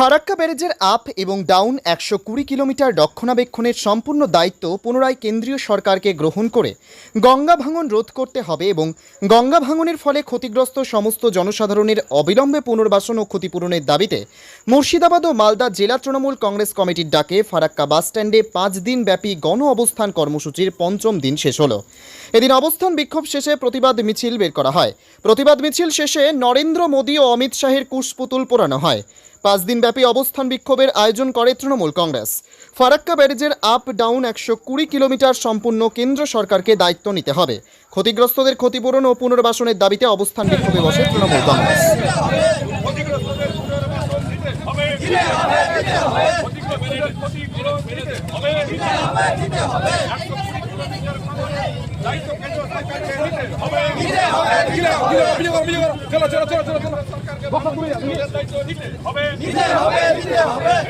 ফারাক্কা ব্যারেজের আপ এবং ডাউন একশো কুড়ি কিলোমিটার রক্ষণাবেক্ষণের সম্পূর্ণ দায়িত্ব পুনরায় কেন্দ্রীয় সরকারকে গ্রহণ করে গঙ্গা ভাঙন রোধ করতে হবে এবং গঙ্গা ভাঙনের ফলে ক্ষতিগ্রস্ত সমস্ত জনসাধারণের অবিলম্বে পুনর্বাসন ও ক্ষতিপূরণের দাবিতে মুর্শিদাবাদ ও মালদা জেলা তৃণমূল কংগ্রেস কমিটির ডাকে ফারাক্কা বাসস্ট্যান্ডে পাঁচ দিন ব্যাপী গণ অবস্থান কর্মসূচির পঞ্চম দিন শেষ হলো। এদিন অবস্থান বিক্ষোভ শেষে প্রতিবাদ মিছিল বের করা হয়। প্রতিবাদ মিছিল শেষে নরেন্দ্র মোদী ও অমিত শাহের কুশপুতুল পোড়ানো হয়। পাঁচ দিনব্যাপী অবস্থান বিক্ষোভের আয়োজন করে তৃণমূল কংগ্রেস। ফারাক্কা ব্যারেজের আপ ডাউন একশো কুড়ি কিলোমিটার সম্পূর্ণ কেন্দ্র সরকারকে দায়িত্ব নিতে হবে। ক্ষতিগ্রস্তদের ক্ষতিপূরণ ও পুনর্বাসনের দাবিতে অবস্থান বিক্ষোভে বসে তৃণমূল কংগ্রেস। চলো চলো চলো চলো চলো। হবে হবে। হবে।